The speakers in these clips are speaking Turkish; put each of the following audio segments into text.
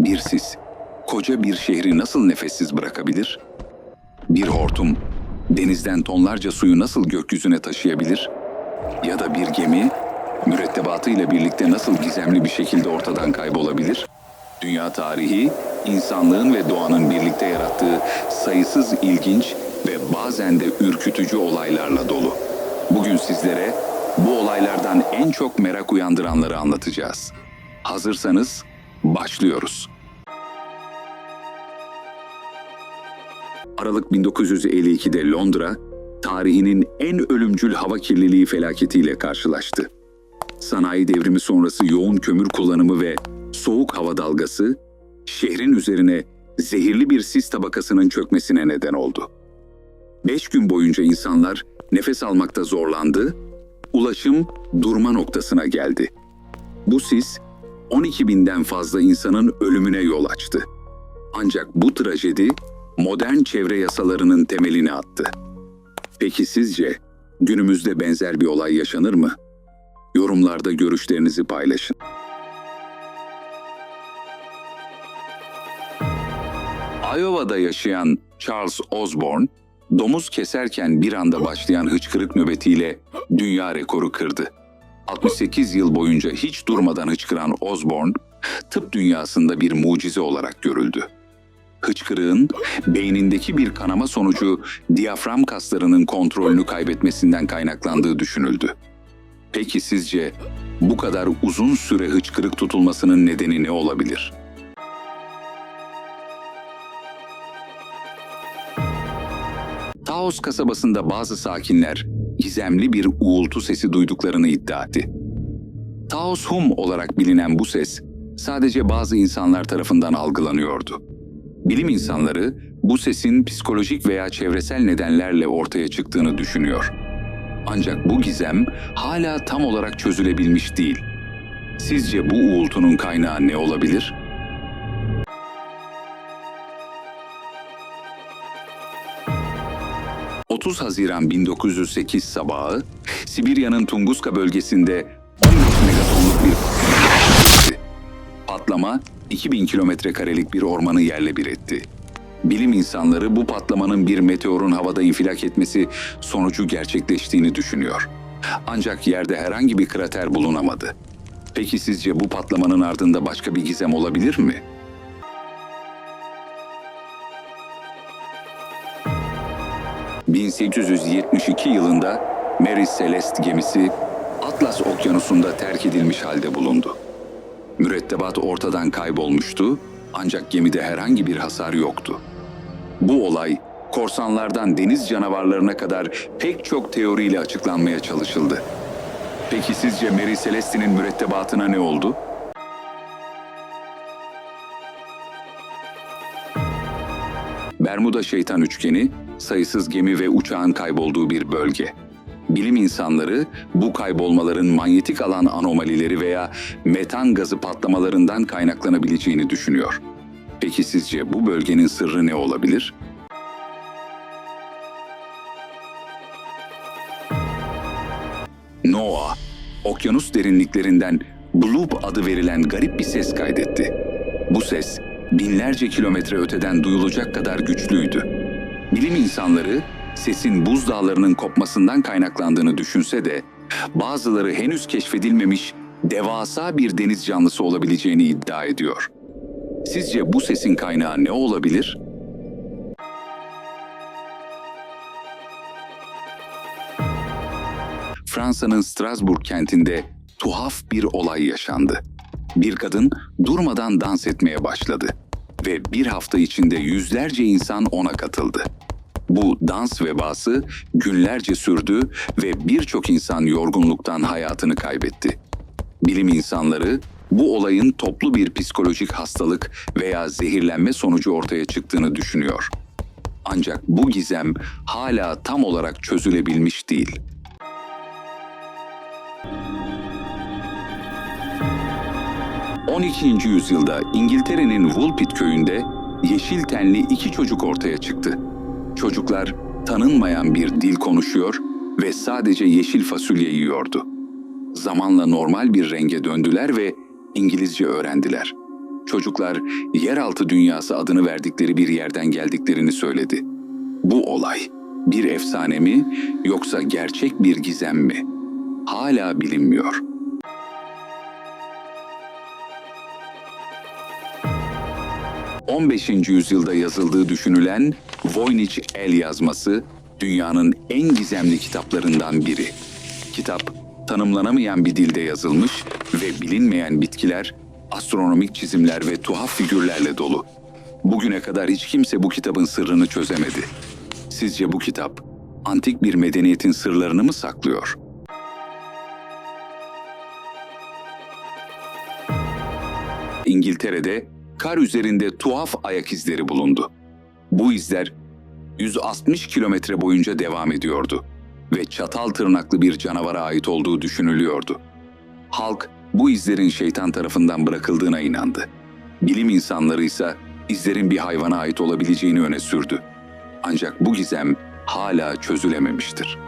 Bir sis, koca bir şehri nasıl nefessiz bırakabilir? Bir hortum, denizden tonlarca suyu nasıl gökyüzüne taşıyabilir? Ya da bir gemi, mürettebatıyla birlikte nasıl gizemli bir şekilde ortadan kaybolabilir? Dünya tarihi insanlığın ve doğanın birlikte yarattığı sayısız ilginç ve bazen de ürkütücü olaylarla dolu. Bugün sizlere bu olaylardan en çok merak uyandıranları anlatacağız. Hazırsanız başlıyoruz. Aralık 1952'de Londra, tarihinin en ölümcül hava kirliliği felaketiyle karşılaştı. Sanayi devrimi sonrası yoğun kömür kullanımı ve soğuk hava dalgası, şehrin üzerine zehirli bir sis tabakasının çökmesine neden oldu. Beş gün boyunca insanlar nefes almakta zorlandı, ulaşım durma noktasına geldi. Bu sis, 12 binden fazla insanın ölümüne yol açtı. Ancak bu trajedi modern çevre yasalarının temelini attı. Peki sizce günümüzde benzer bir olay yaşanır mı? Yorumlarda görüşlerinizi paylaşın. Iowa'da yaşayan Charles Osborne, domuz keserken bir anda başlayan hıçkırık nöbetiyle dünya rekoru kırdı. 68 yıl boyunca hiç durmadan hıçkıran Osborne, tıp dünyasında bir mucize olarak görüldü. Hıçkırığın beynindeki bir kanama sonucu diyafram kaslarının kontrolünü kaybetmesinden kaynaklandığı düşünüldü. Peki sizce bu kadar uzun süre hıçkırık tutulmasının nedeni ne olabilir? Taos kasabasında bazı sakinler gizemli bir uğultu sesi duyduklarını iddia etti. Taos Hum olarak bilinen bu ses sadece bazı insanlar tarafından algılanıyordu. Bilim insanları bu sesin psikolojik veya çevresel nedenlerle ortaya çıktığını düşünüyor. Ancak bu gizem hala tam olarak çözülebilmiş değil. Sizce bu uğultunun kaynağı ne olabilir? ...30 Haziran 1908 sabahı... ...Sibirya'nın Tunguska bölgesinde... ...15 megatonluk bir... ...patlama 2000 kilometre karelik bir ormanı yerle bir etti. Bilim insanları bu patlamanın bir meteorun havada infilak etmesi sonucu gerçekleştiğini düşünüyor. Ancak yerde herhangi bir krater bulunamadı. Peki sizce bu patlamanın ardında başka bir gizem olabilir mi? ...1872 yılında Mary Celeste gemisi Atlas Okyanusu'nda terk edilmiş halde bulundu. Mürettebat ortadan kaybolmuştu ancak gemide herhangi bir hasar yoktu. Bu olay korsanlardan deniz canavarlarına kadar pek çok teoriyle açıklanmaya çalışıldı. Peki sizce Mary Celeste'nin mürettebatına ne oldu? Bermuda Şeytan Üçgeni, sayısız gemi ve uçağın kaybolduğu bir bölge. Bilim insanları bu kaybolmaların manyetik alan anomalileri veya metan gazı patlamalarından kaynaklanabileceğini düşünüyor. Peki sizce bu bölgenin sırrı ne olabilir? NOAA, okyanus derinliklerinden Bloop adı verilen garip bir ses kaydetti. Bu ses binlerce kilometre öteden duyulacak kadar güçlüydü. Bilim insanları sesin buzdağlarının kopmasından kaynaklandığını düşünse de bazıları henüz keşfedilmemiş devasa bir deniz canlısı olabileceğini iddia ediyor. Sizce bu sesin kaynağı ne olabilir? Fransa'nın Strasbourg kentinde tuhaf bir olay yaşandı. Bir kadın durmadan dans etmeye başladı ve bir hafta içinde yüzlerce insan ona katıldı. Bu dans vebası günlerce sürdü ve birçok insan yorgunluktan hayatını kaybetti. Bilim insanları bu olayın toplu bir psikolojik hastalık veya zehirlenme sonucu ortaya çıktığını düşünüyor. Ancak bu gizem hala tam olarak çözülebilmiş değil. ...12. yüzyılda İngiltere'nin Woolpit köyünde yeşil tenli iki çocuk ortaya çıktı. Çocuklar tanınmayan bir dil konuşuyor ve sadece yeşil fasulye yiyordu. Zamanla normal bir renge döndüler ve İngilizce öğrendiler. Çocuklar yeraltı dünyası adını verdikleri bir yerden geldiklerini söyledi. Bu olay bir efsane mi yoksa gerçek bir gizem mi? Hala bilinmiyor. ...15. yüzyılda yazıldığı düşünülen Voynich el yazması... ...dünyanın en gizemli kitaplarından biri. Kitap, tanımlanamayan bir dilde yazılmış ve bilinmeyen bitkiler, astronomik çizimler ve tuhaf figürlerle dolu. Bugüne kadar hiç kimse bu kitabın sırrını çözemedi. Sizce bu kitap antik bir medeniyetin sırlarını mı saklıyor? İngiltere'de kar üzerinde tuhaf ayak izleri bulundu. Bu izler 160 kilometre boyunca devam ediyordu ve çatal tırnaklı bir canavara ait olduğu düşünülüyordu. Halk bu izlerin şeytan tarafından bırakıldığına inandı. Bilim insanları ise izlerin bir hayvana ait olabileceğini öne sürdü. Ancak bu gizem hala çözülememiştir.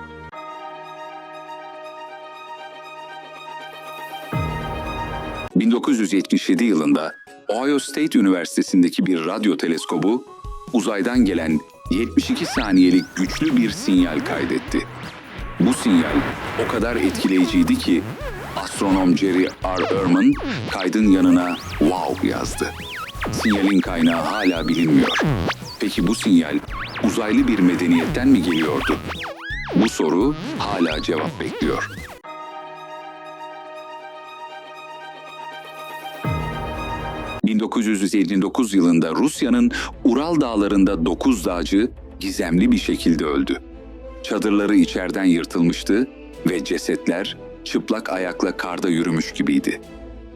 ...1977 yılında Ohio State Üniversitesi'ndeki bir radyo teleskobu... ...uzaydan gelen 72 saniyelik güçlü bir sinyal kaydetti. Bu sinyal o kadar etkileyiciydi ki astronom Jerry R. Ehrman kaydın yanına wow yazdı. Sinyalin kaynağı hala bilinmiyor. Peki bu sinyal uzaylı bir medeniyetten mi geliyordu? Bu soru hala cevap bekliyor. ...1959 yılında Rusya'nın Ural dağlarında 9 dağcı gizemli bir şekilde öldü. Çadırları içeriden yırtılmıştı ve cesetler çıplak ayakla karda yürümüş gibiydi.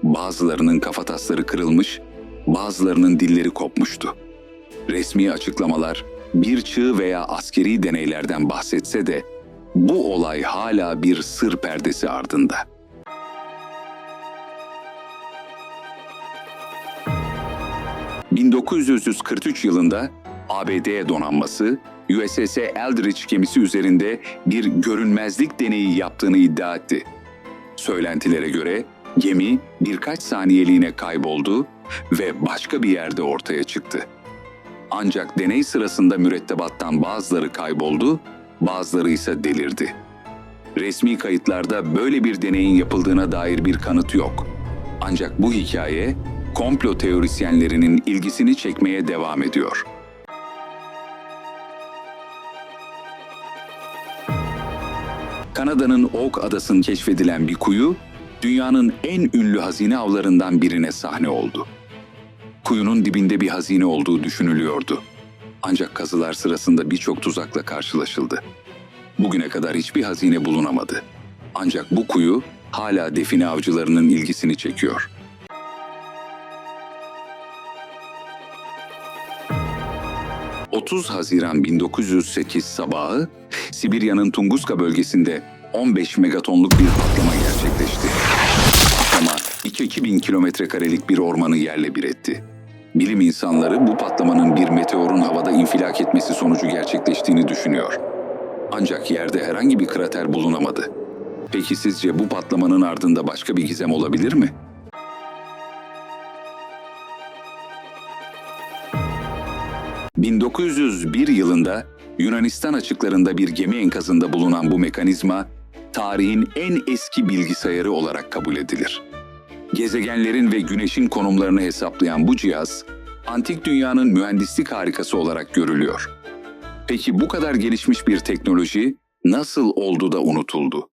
Bazılarının kafatasları kırılmış, bazılarının dilleri kopmuştu. Resmi açıklamalar bir çığ veya askeri deneylerden bahsetse de bu olay hala bir sır perdesi ardında. ...1943 yılında ABD donanması USS Eldridge gemisi üzerinde bir görünmezlik deneyi yaptığını iddia etti. Söylentilere göre gemi birkaç saniyeliğine kayboldu ve başka bir yerde ortaya çıktı. Ancak deney sırasında mürettebattan bazıları kayboldu, bazıları ise delirdi. Resmi kayıtlarda böyle bir deneyin yapıldığına dair bir kanıt yok. Ancak bu hikaye komplo teorisyenlerinin ilgisini çekmeye devam ediyor. Kanada'nın Oak Adası'nın keşfedilen bir kuyu, dünyanın en ünlü hazine avlarından birine sahne oldu. Kuyunun dibinde bir hazine olduğu düşünülüyordu. Ancak kazılar sırasında birçok tuzakla karşılaşıldı. Bugüne kadar hiçbir hazine bulunamadı. Ancak bu kuyu hala define avcılarının ilgisini çekiyor. ...30 Haziran 1908 sabahı Sibirya'nın Tunguska bölgesinde 15 megatonluk bir patlama gerçekleşti. Patlama 2-2000 kilometre karelik bir ormanı yerle bir etti. Bilim insanları bu patlamanın bir meteorun havada infilak etmesi sonucu gerçekleştiğini düşünüyor. Ancak yerde herhangi bir krater bulunamadı. Peki sizce bu patlamanın ardında başka bir gizem olabilir mi? ...1901 yılında Yunanistan açıklarında bir gemi enkazında bulunan bu mekanizma, tarihin en eski bilgisayarı olarak kabul edilir. Gezegenlerin ve güneşin konumlarını hesaplayan bu cihaz, antik dünyanın mühendislik harikası olarak görülüyor. Peki bu kadar gelişmiş bir teknoloji nasıl oldu da unutuldu?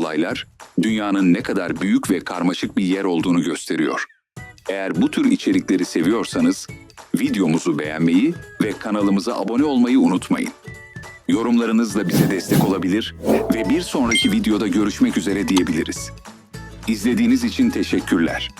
Olaylar dünyanın ne kadar büyük ve karmaşık bir yer olduğunu gösteriyor. Eğer bu tür içerikleri seviyorsanız videomuzu beğenmeyi ve kanalımıza abone olmayı unutmayın. Yorumlarınızla bize destek olabilir ve bir sonraki videoda görüşmek üzere diyebiliriz. İzlediğiniz için teşekkürler.